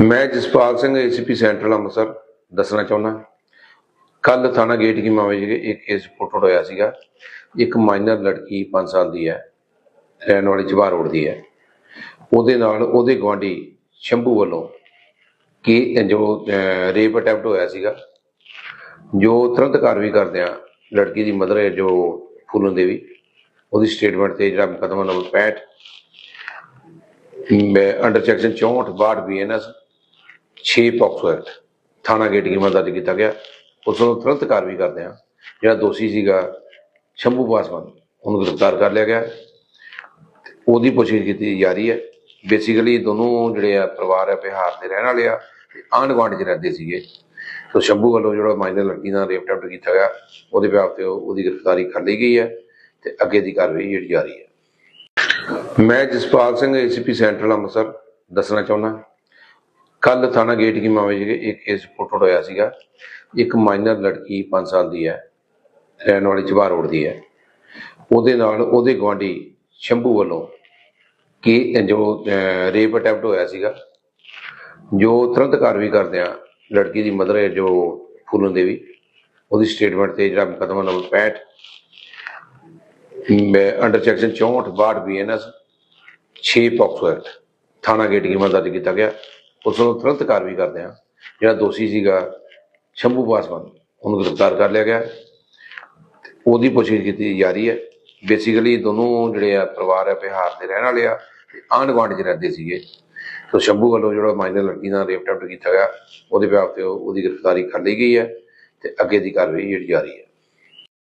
ਮੈਂ Jaspal Singh ACP central Amritsar. ਦੱਸਣਾ ਚਾਹੁੰਦਾ ਕੱਲ ਥਾਣਾ ਗੇਟ ਕੀ ਮਾਮਲੇ ਜਿਹੜੇ ਇੱਕ ਕੇਸ ਰਿਪੋਰਟ ਹੋਇਆ ਸੀਗਾ। ਇੱਕ ਮਾਈਨਰ ਲੜਕੀ 5 ਸਾਲ ਦੀ ਹੈ। ਰਹਿਣ ਵਾਲੀ ਜਵਾਰ ਰੋਡ ਦੀ ਹੈ। ਉਹਦੇ ਨਾਲ ਉਹਦੇ ਗਵਾਂਢੀ ਸ਼ੰਭੂ ਵੱਲੋਂ ਕਿ ਜੋ ਰੇਪ ਅਟੈਂਪਟ ਹੋਇਆ ਸੀਗਾ, ਜੋ ਤੁਰੰਤ ਕਾਰਵਾਈ ਕਰਦੇ ਆ ਲੜਕੀ ਦੀ ਮਦਰ ਹੈ, ਜੋ ਫੂਲਨ ਦੇਵੀ, ਉਹਦੀ ਸਟੇਟਮੈਂਟ ਤੇ ਜਿਹੜਾ ਮੁਕੱਦਮਾ number 65 under section 64 62 BNS 6 POCSO act ਥਾਣਾ ਗੇਟ ਕੀ ਦਰਜ ਕੀਤਾ ਗਿਆ। ਉਸ ਨੂੰ ਤੁਰੰਤ ਕਾਰਵਾਈ ਕਰਦੇ ਆ ਜਿਹੜਾ ਦੋਸ਼ੀ ਸੀਗਾ, ਸ਼ੰਭੂ ਪਾਸਵਾਨ, ਉਹਨੂੰ ਗ੍ਰਿਫਤਾਰ ਕਰ ਲਿਆ ਗਿਆ। ਉਹਦੀ ਪੁੱਛਗਿੱਛ ਕੀਤੀ ਜਾ ਰਹੀ ਹੈ। ਬੇਸਿਕਲੀ ਦੋਨੋਂ ਜਿਹੜੇ ਆ, ਪਰਿਵਾਰ ਹੈ ਬਿਹਾਰ ਦੇ ਰਹਿਣ ਵਾਲੇ ਆ ਆਂਢ ਗੁਆਂਢ ਚ ਰਹਿੰਦੇ ਸੀਗੇ। ਸੋ ਸ਼ੰਭੂ ਵੱਲੋਂ ਜਿਹੜਾ ਮਾਈਨਰ ਲੜਕੀ ਨਾਲ ਰੇਪ ਅਟੈਂਪਟ ਕੀਤਾ ਗਿਆ, ਉਹਦੇ ਬਿਆਨ ਤੇ ਉਹਦੀ ਗ੍ਰਿਫਤਾਰੀ ਕਰ ਲਈ ਗਈ ਹੈ ਤੇ ਅੱਗੇ ਦੀ ਕਾਰਵਾਈ ਜਿਹੜੀ ਜਾਰੀ ਹੈ। ਮੈਂ ਜਸਪਾਲ ਸਿੰਘ ਏਸੀਪੀ ਸੈਂਟਰਲ ਅੰਮ੍ਰਿਤਸਰ, ਦੱਸਣਾ ਚਾਹੁੰਦਾ। ਕੱਲ ਥਾਣਾ ਗੇਟ ਕੀ ਮਾਮਲੇ ਜਿਹੜੇ ਇੱਕ ਕੇਸ ਰਿਪੋਰਟ ਹੋਇਆ ਸੀਗਾ। ਇੱਕ ਮਾਈਨਰ ਲੜਕੀ 5 ਸਾਲ ਦੀ ਹੈ, ਰਹਿਣ ਵਾਲੀ ਜਵਾਰ ਰੋਡ ਦੀ ਹੈ। ਉਹਦੇ ਨਾਲ ਉਹਦੇ ਗਵਾਂਢੀ ਸ਼ੰਭੂ ਵੱਲੋਂ ਕਿ ਜੋ ਰੇਪ ਅਟੈਂਪਟ ਹੋਇਆ ਸੀਗਾ, ਜੋ ਤੁਰੰਤ ਕਾਰਵਾਈ ਕਰਦੇ ਆ ਲੜਕੀ ਦੀ ਮਦਰ ਹੈ ਜੋ ਫੂਲਨ ਦੇਵੀ, ਉਹਦੀ ਸਟੇਟਮੈਂਟ ਤੇ ਜਿਹੜਾ ਮੁਕੱਦਮਾ number 65 under section 64 62 BNS 6 POCSO act ਥਾਣਾ ਗੇਟ ਕੀ ਦਰਜ ਕੀਤਾ ਗਿਆ। ਉਸ ਨੂੰ ਤੁਰੰਤ ਕਾਰਵਾਈ ਕਰਦੇ ਹਾਂ। ਜਿਹੜਾ ਦੋਸ਼ੀ ਸੀਗਾ, ਸ਼ੰਭੂ ਪਾਸਵਾਨ ਉਹਨੂੰ ਗ੍ਰਿਫਤਾਰ ਕਰ ਲਿਆ ਗਿਆ। ਉਹਦੀ ਪੁੱਛਗਿੱਛ ਕੀਤੀ ਜਾ ਰਹੀ ਹੈ ਬੇਸਿਕਲੀ ਦੋਨੋਂ ਜਿਹੜੇ ਆ, ਪਰਿਵਾਰ ਆ, ਬਿਹਾਰ ਦੇ ਰਹਿਣ ਵਾਲੇ ਆ ਤੇ ਆਂਢ ਗੁਆਂਢ ਚ ਰਹਿੰਦੇ ਸੀਗੇ। ਸੋ ਸ਼ੰਭੂ ਵੱਲੋਂ ਜਿਹੜਾ ਮਾਈਨਰ ਲੜਕੀ ਨਾਲ ਰੇਪ ਅਟੈਂਪਟ ਕੀਤਾ ਗਿਆ, ਉਹਦੇ ਬਿਆਨ ਤੇ ਉਹਦੀ ਗ੍ਰਿਫਤਾਰੀ ਕਰ ਲਈ ਗਈ ਹੈ ਤੇ ਅੱਗੇ ਦੀ ਕਾਰਵਾਈ ਜਿਹੜੀ ਜਾਰੀ ਹੈ।